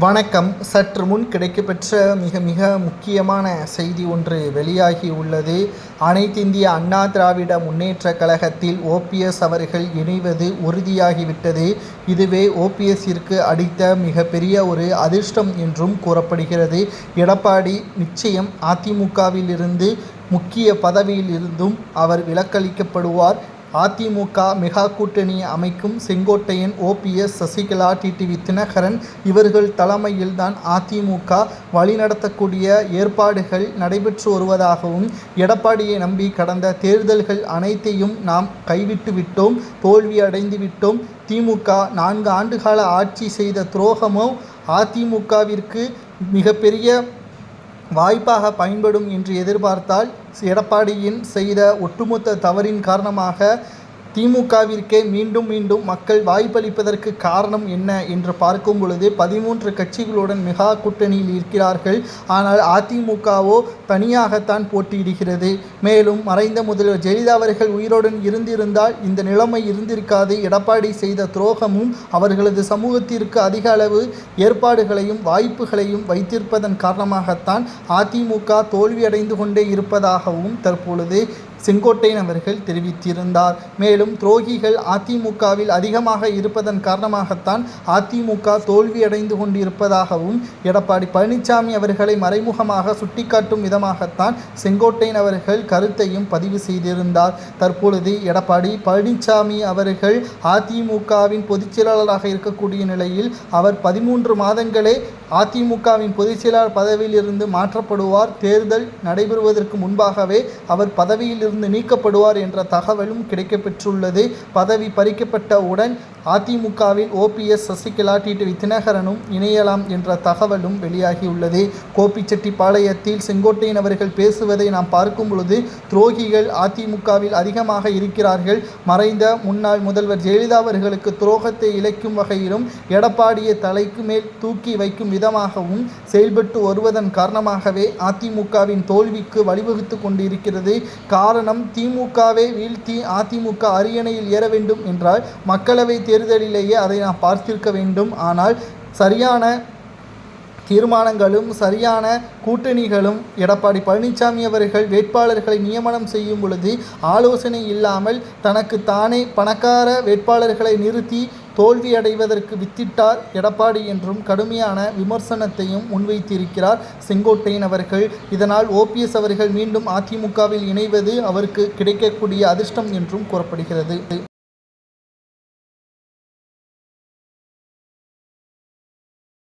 வணக்கம். சற்று முன் கிடைக்கப்பெற்ற மிக மிக முக்கியமான செய்தி ஒன்று வெளியாகி உள்ளது. அனைத்திந்திய அண்ணா திராவிட முன்னேற்ற கழகத்தில் ஓபிஎஸ் அவர்கள் இணைவது உறுதியாகிவிட்டது. இதுவே ஓபிஎஸ்ஸிற்கு அடித்த மிகப்பெரிய ஒரு அதிர்ஷ்டம் என்றும் கூறப்படுகிறது. எடப்பாடி நிச்சயம் அதிமுகவிலிருந்து முக்கிய பதவியில் இருந்தும் அவர் விலக்களிக்கப்படுவார். அதிமுக மெகா கூட்டணி அமைக்கும் செங்கோட்டையன் ஓபிஎஸ் சசிகலா டிடிவி தினகரன் இவர்கள் தலைமையில்தான் அதிமுக வழிநடத்தக்கூடிய ஏற்பாடுகள் நடைபெற்று வருவதாகவும் எடப்பாடியை நம்பி கடந்த தேர்தல்கள் அனைத்தையும் நாம் கைவிட்டு விட்டோம் தோல்வியடைந்து விட்டோம். திமுக நான்கு ஆண்டுகால ஆட்சி செய்த துரோகமோ அதிமுகவிற்கு மிகப்பெரிய வாய்ப்பாக பயன்படும் என்று எதிர்பார்த்தால் எடப்பாடியின் செய்த ஒட்டுமொத்த தவறின் காரணமாக திமுகவிற்கே மீண்டும் மீண்டும் மக்கள் வாய்ப்பளிப்பதற்கு காரணம் என்ன என்று பார்க்கும் பொழுது பதிமூன்று கட்சிகளுடன் மெகா கூட்டணியில் இருக்கிறார்கள். ஆனால் அதிமுகவோ தனியாகத்தான் போட்டியிடுகிறது. மேலும் மறைந்த முதல்வர் ஜெயலலிதா அவர்கள் உயிருடன் இருந்திருந்தால் இந்த நிலைமை இருந்திருக்காது. எடப்பாடி செய்த துரோகமும் அவர்களது சமூகத்திற்கு அதிக அளவு ஏற்பாடுகளையும் வாய்ப்புகளையும் வைத்திருப்பதன் காரணமாகத்தான் அதிமுக தோல்வியடைந்து கொண்டே இருப்பதாகவும் தற்பொழுது செங்கோட்டையன் அவர்கள் தெரிவித்திருந்தார். மேலும் துரோகிகள் அதிமுகவில் அதிகமாக இருப்பதன் காரணமாகத்தான் அதிமுக தோல்வியடைந்து கொண்டிருப்பதாகவும் எடப்பாடி பழனிசாமி அவர்களை மறைமுகமாக சுட்டிக்காட்டும் விதமாகத்தான் செங்கோட்டையன் அவர்கள் கருத்தையும் பதிவு செய்திருந்தார். தற்பொழுது எடப்பாடி பழனிசாமி அவர்கள் அதிமுகவின் பொதுச் செயலாளராக இருக்கக்கூடிய நிலையில் அவர் பதிமூன்று மாதங்களே அதிமுகவின் பொதுச் செயலாளர் பதவியிலிருந்து மாற்றப்படுவார். தேர்தல் நடைபெறுவதற்கு முன்பாகவே அவர் பதவியில் இருந்து நீக்கப்படுவார் என்ற தகவலும் கிடைக்கப்பெற்றுள்ளது. பதவி பறிக்கப்பட்டவுடன் அதிமுகவில் ஓபிஎஸ் சசிகலா டிடிவி தினகரனும் இணையலாம் என்ற தகவலும் வெளியாகியுள்ளது. கோபிச்செட்டிப்பாளையத்தில் செங்கோட்டையன் அவர்கள் பேசுவதை நாம் பார்க்கும் பொழுது துரோகிகள் அதிமுகவில் அதிகமாக இருக்கிறார்கள். மறைந்த முன்னாள் முதல்வர் ஜெயலலிதா அவர்களுக்கு துரோகத்தை இழைக்கும் வகையிலும் எடப்பாடியை தலைக்கு மேல் தூக்கி வைக்கும் விதமாகவும் செயல்பட்டு வருவதன் காரணமாகவே அதிமுகவின் தோல்விக்கு வழிவகுத்து கொண்டிருக்கிறது. காரணம் திமுகவை வீழ்த்தி அதிமுக அரியணையில் ஏற வேண்டும் என்றால் மக்களவை தேர்தலிலேயே அதை நாம் பார்த்திருக்க வேண்டும். ஆனால் சரியான தீர்மானங்களும் சரியான கூட்டணிகளும் எடப்பாடி பழனிசாமி அவர்கள் வேட்பாளர்களை நியமனம் செய்யும் பொழுது ஆலோசனை இல்லாமல் தனக்கு தானே பணக்கார வேட்பாளர்களை நிறுத்தி தோல்வியடைவதற்கு வித்திட்டார் எடப்பாடி என்றும் கடுமையான விமர்சனத்தையும் முன்வைத்திருக்கிறார் செங்கோட்டையன் அவர்கள். இதனால் ஓபிஎஸ் அவர்கள் மீண்டும் அதிமுகவில் இணைவது அவருக்கு கிடைக்கக்கூடிய அதிர்ஷ்டம் என்றும் கூறப்படுகிறது.